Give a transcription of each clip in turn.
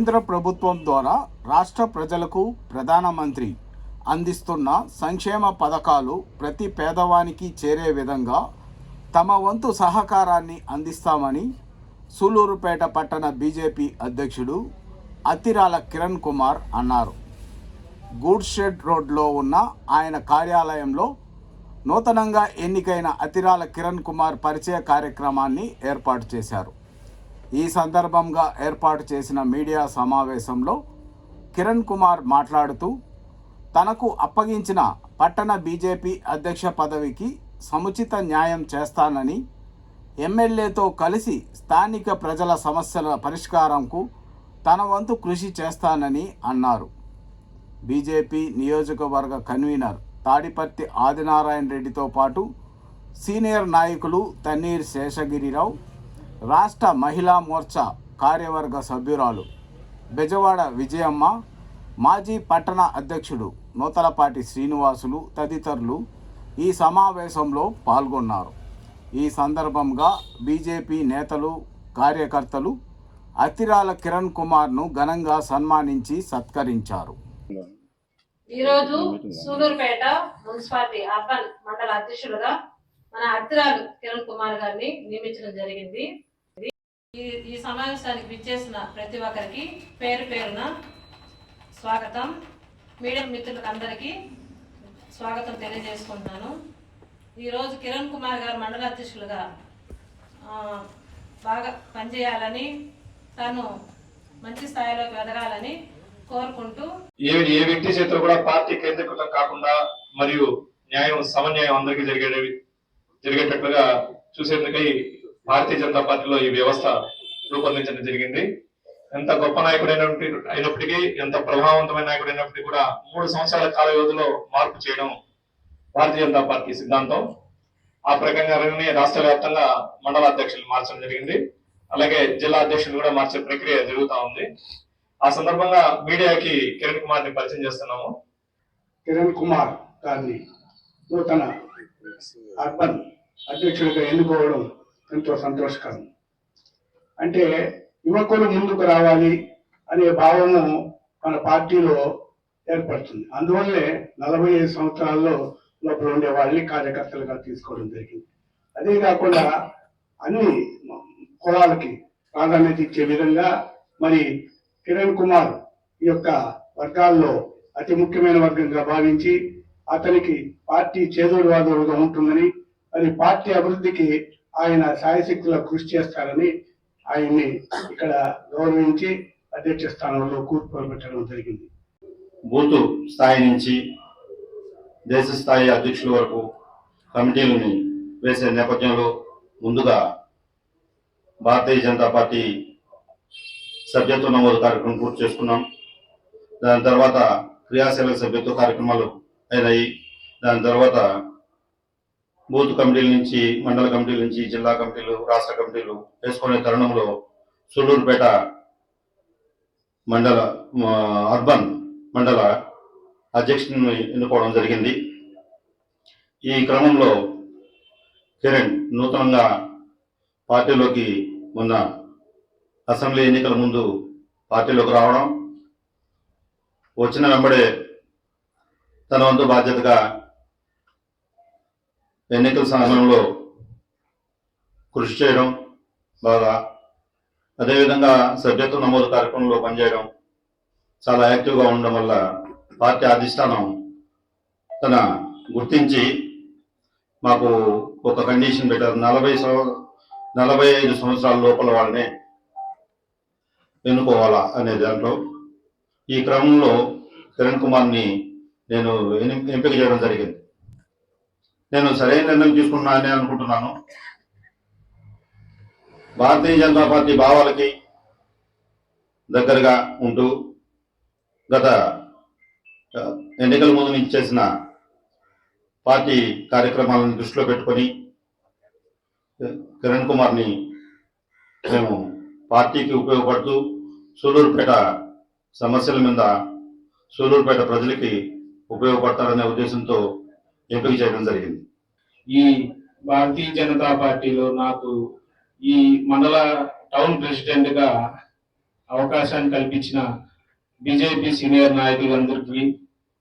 కేంద్ర ప్రభుత్వం ద్వారా రాష్ట్ర ప్రజలకు ప్రధానమంత్రి అందిస్తున్న సంక్షేమ పథకాలు ప్రతి పేదవానికి చేరే విధంగా తమ వంతు సహకారాన్ని అందిస్తామని సూలూరుపేట పట్టణ బీజేపీ అధ్యక్షుడు అతిరాల కిరణ్ కుమార్ అన్నారు. గూడ్స్ షెడ్ రోడ్లో ఉన్న ఆయన కార్యాలయంలో నూతనంగా ఎన్నికైన అతిరాల కిరణ్ కుమార్ పరిచయ కార్యక్రమాన్ని ఏర్పాటు చేశారు. ఈ సందర్భంగా ఏర్పాటు చేసిన మీడియా సమావేశంలో కిరణ్ కుమార్ మాట్లాడుతూ తనకు అప్పగించిన పట్టణ బీజేపీ అధ్యక్ష పదవికి సముచిత న్యాయం చేస్తానని ఎమ్మెల్యేతో కలిసి స్థానిక ప్రజల సమస్యల పరిష్కారంకు తన వంతు కృషి చేస్తానని అన్నారు. బీజేపీ నియోజకవర్గ కన్వీనర్ తాడిపర్తి ఆదినారాయణ రెడ్డితో పాటు సీనియర్ నాయకులు తన్నీర్ శేషగిరిరావు రాష్ట్ర మహిళా మోర్చా కార్యవర్గ సభ్యురాలు బెజవాడ విజయమ్మ మాజీ పట్టణ అధ్యక్షుడు నూతలపాటి శ్రీనివాసులు తదితరులు ఈ సమావేశంలో పాల్గొన్నారు. ఈ సందర్భంగా బీజేపీ నేతలు కార్యకర్తలు అతిరాల కిరణ్ కుమార్ను ఘనంగా సన్మానించి సత్కరించారు. ఈరోజు సూలూరుపేట మున్సిపాలిటీ అర్బన్ మండల అధ్యక్షులుగా మన అతిరాలు కిరణ్ కుమార్ గారిని నియమించడం జరిగింది. ఈ ఈ సమావేశానికి విచ్చేసిన ప్రతి ఒక్కరికి పేరు పేరున స్వాగతం. మీడియం మిత్రులకు అందరికీ స్వాగతం తెలియజేసుకుంటున్నాను. ఈరోజు కిరణ్ కుమార్ గారు మండల అధ్యక్షులుగా బాగా పనిచేయాలని తను మంచి స్థాయిలోకి ఎదగాలని కోరుకుంటూ ఏ ఏ వ్యక్తి చేతిలో కూడా పార్టీ కేంద్రీకృతం కాకుండా మరియు న్యాయం సమన్యాయం అందరికీ జరిగే జరిగేటట్లుగా చూసేందుకై భారతీయ జనతా పార్టీలో ఈ వ్యవస్థ రూపొందించడం జరిగింది. ఎంత గొప్ప నాయకుడైనప్పటికీ అయినప్పటికీ ఎంత ప్రభావవంతమైన నాయకుడైనప్పటికీ కూడా మూడు సంవత్సరాల కాల వ్యవధిలో మార్పు చేయడం భారతీయ జనతా పార్టీ సిద్ధాంతం. ఆ ప్రకారంగానే రాష్ట్ర వ్యాప్తంగా మండల అధ్యక్షులు మార్చడం జరిగింది. అలాగే జిల్లా అధ్యక్షులు కూడా మార్చే ప్రక్రియ జరుగుతూ ఉంది. ఆ సందర్భంగా మీడియాకి కిరణ్ కుమార్ని పరిచయం చేస్తున్నాము. కిరణ్ కుమార్ గారిని నూతన అర్బన్ అధ్యక్షుడిగా ఎన్నుకోవడం ఎంతో సంతోషకరం. అంటే యువకులు ముందుకు రావాలి అనే భావము మన పార్టీలో ఏర్పడుతుంది. అందువల్లే నలభై ఐదు సంవత్సరాల్లో లోపల ఉండే వాళ్ళని కార్యకర్తలుగా తీసుకోవడం జరిగింది. అదే కాకుండా అన్ని కులాలకి ప్రాధాన్యత ఇచ్చే విధంగా మరి కిరణ్ కుమార్ ఈ యొక్క వర్గాల్లో అతి ముఖ్యమైన వర్గంగా భావించి అతనికి పార్టీ చేదోడు వాదోడుగా ఉంటుందని మరి పార్టీ అభివృద్ధికి ఆయన సాయశక్తిలో కృషి చేస్తారని ఆయన్ని ఇక్కడ గౌరవించి అధ్యక్ష స్థానంలో కూర్పు పెట్టడం జరిగింది. బూత్ స్థాయి నుంచి దేశ స్థాయి అధ్యక్షుల వరకు కమిటీలని వేసే నేపథ్యంలో ముందుగా భారతీయ జనతా పార్టీ సభ్యత్వ నమోదు కార్యక్రమం పూర్తి చేసుకున్నాం. దాని తర్వాత క్రియాశీలక సభ్యత్వ కార్యక్రమాలు అయినాయి. దాని తర్వాత బూత్ కమిటీల నుంచి మండల కమిటీల నుంచి జిల్లా కమిటీలు రాష్ట్ర కమిటీలు వేసుకునే తరుణంలో సూళ్ళూరుపేట మండల అర్బన్ మండల అధ్యక్షుడిని ఎన్నుకోవడం జరిగింది. ఈ క్రమంలో కిరణ్ నూతనంగా పార్టీలోకి మొన్న అసెంబ్లీ ఎన్నికల ముందు పార్టీలోకి రావడం వచ్చిన వెంబడే తన వంతు బాధ్యతగా ఎన్నికల సమయంలో కృషి చేయడం బాగా అదేవిధంగా సభ్యత్వ నమోదు కార్యక్రమంలో పనిచేయడం చాలా యాక్టివ్గా ఉండడం వల్ల పార్టీ అధిష్టానం తన గుర్తించి మాకు ఒక కండిషన్ పెట్టారు. నలభై నలభై ఐదు సంవత్సరాల లోపల వాళ్ళని ఎన్నుకోవాలా అనే దాంట్లో ఈ క్రమంలో కిరణ్ కుమార్ని నేను ఎంపిక చేయడం జరిగింది. నేను సరైన నిర్ణయం తీసుకున్నానని అనుకుంటున్నాను. భారతీయ జనతా పార్టీ భావాలకి దగ్గరగా ఉంటూ గత ఎన్నికల ముందు నుంచి చేసిన పార్టీ కార్యక్రమాలను దృష్టిలో పెట్టుకొని కిరణ్ కుమార్ని మేము పార్టీకి ఉపయోగపడుతూ సూలూరుపేట సమస్యల మీద సూలూరుపేట ప్రజలకి ఉపయోగపడతారనే ఉద్దేశంతో ఎంపిక చేయడం జరిగింది. ఈ భారతీయ జనతా పార్టీలో నాకు ఈ మండల టౌన్ ప్రెసిడెంట్గా అవకాశాన్ని కల్పించిన బీజేపీ సీనియర్ నాయకులందరికీ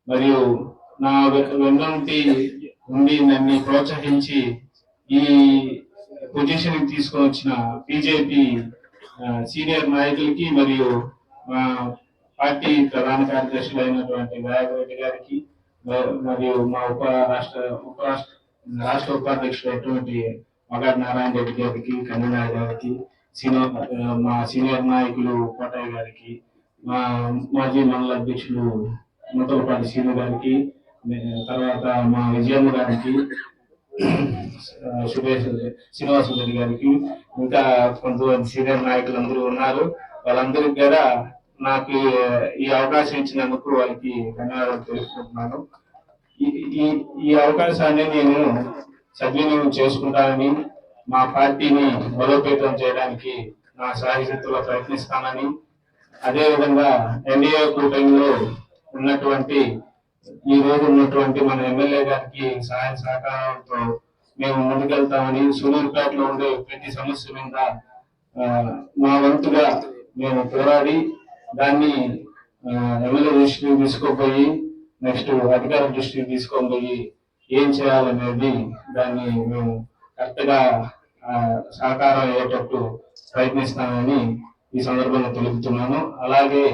మరియు నా వెన్నంటి ఉండి నన్ను ప్రోత్సహించి ఈ పొజిషన్ తీసుకొని వచ్చిన బీజేపీ సీనియర్ నాయకులకి మరియు మా పార్టీ ప్రధాన కార్యదర్శులు అయినటువంటి నాయకురెడ్డి గారికి మరియు మా ఉప రాష్ట్ర ఉప రాష్ట్ర ఉపాధ్యక్షుడు అటువంటి మగాడు నారాయణ రెడ్డి గారికి కన్వీనర్ గారికి సీనియర్ మా సీనియర్ నాయకులు కోటయ్య గారికి మా మాజీ మండల అధ్యక్షులు నూతలపాటి సీను గారికి తర్వాత మా విజయమ్మ గారికి సురేష్ శ్రీనివాస రెడ్డి గారికి ఇంకా కొంతమంది సీనియర్ నాయకులు అందరూ ఉన్నారు. వాళ్ళందరికీ కూడా నాకు ఈ అవకాశం ఇచ్చినందుకు వాళ్ళకి ధన్యవాదాలు తెలుసుకుంటున్నాను ఈ- ఈ అవకాశాన్ని నేను సద్వినియోగం చేసుకుంటానని మా పార్టీని బలోపేతం చేయడానికి నా సాయశక్తుల్లో ప్రయత్నిస్తానని అదేవిధంగా ఎన్డీఏ కూటమిలో ఉన్నటువంటి ఈ రోజు ఉన్నటువంటి మన ఎమ్మెల్యే గారికి సహాయ సహకారంతో మేము ముందుకెళ్తామని సూలూరుపేటలో ఉండే ప్రతి సమస్య మీద మా వంతుగా మేము పోరాడి దాన్ని ఎమ్మెల్యే దృష్టికి తీసుకోపోయి నెక్స్ట్ అధికార దృష్టికి తీసుకొని పోయి ఏం చేయాలనేది దాన్ని మేము కరెక్ట్గా సహకారం అయ్యేటట్టు ప్రయత్నిస్తామని ఈ సందర్భంగా తెలుపుతున్నాను. అలాగే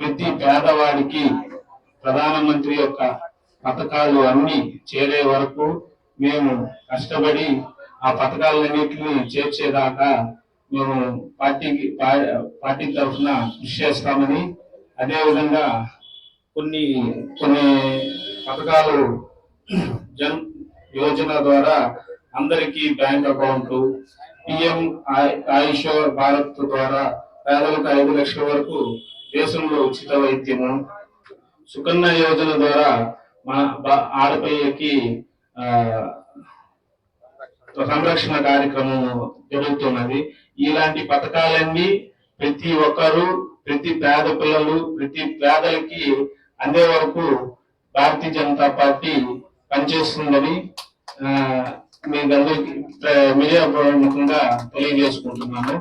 ప్రతి పేదవాడికి ప్రధానమంత్రి యొక్క పథకాలు అన్ని చేరే వరకు మేము కష్టపడి ఆ పథకాలన్నింటినీ చేర్చేదాకా మేము పార్టీకి పార్టీ తరఫున కృషి చేస్తామని అదేవిధంగా కొన్ని కొన్ని పథకాలు జన్ యోజన ద్వారా అందరికీ బ్యాంక్ అకౌంట్లు పిఎం ఆయుష్ భారత్ ద్వారా పేదలకు ఐదు లక్షల వరకు దేశంలో ఉచిత వైద్యము సుకన్య యోజన ద్వారా మా ఆడపిల్లకి ఆ, సంరక్షణ కార్యక్రమం జరుగుతున్నది. ఇలాంటి పథకాలన్నీ ప్రతి ఒక్కరు ప్రతి పేద పిల్లలు ప్రతి పేదలకి అందే వరకు భారతీయ జనతా పార్టీ పనిచేస్తుందని మీ అందరికీ మీడియా ముఖంగా తెలియజేసుకుంటున్నాను.